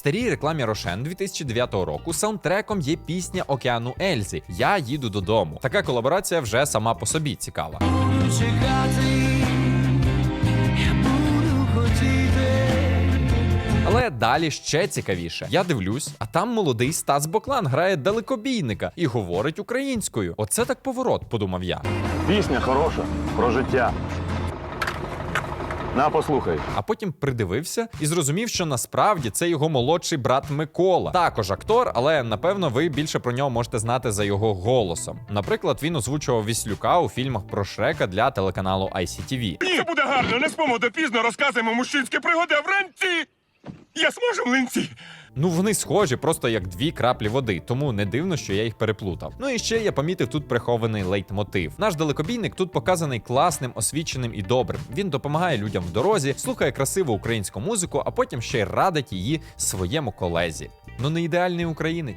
старій рекламі Рошен 2009 року саундтреком є пісня Океану Ельзи Я їду додому. Така колаборація вже сама по собі цікава. Але далі ще цікавіше. Я дивлюсь, а там молодий Стас Боклан грає далекобійника і говорить українською. Оце так поворот, подумав я. Пісня хороша про життя. На, послухай. А потім придивився і зрозумів, що насправді це його молодший брат Микола, також актор, але напевно ви більше про нього можете знати за його голосом. Наприклад, він озвучував Віслюка у фільмах про Шрека для телеканалу ICTV. Ні, це буде гарно, не спимо допізно, розказуємо мужчинські пригоди а вранці. Я зможу, млинці? Ну вони схожі, просто як дві краплі води, тому не дивно, що я їх переплутав. Ну і ще я помітив тут прихований лейтмотив. Наш далекобійник тут показаний класним, освіченим і добрим. Він допомагає людям в дорозі, слухає красиву українську музику, а потім ще й радить її своєму колезі. Ну не ідеальний українець.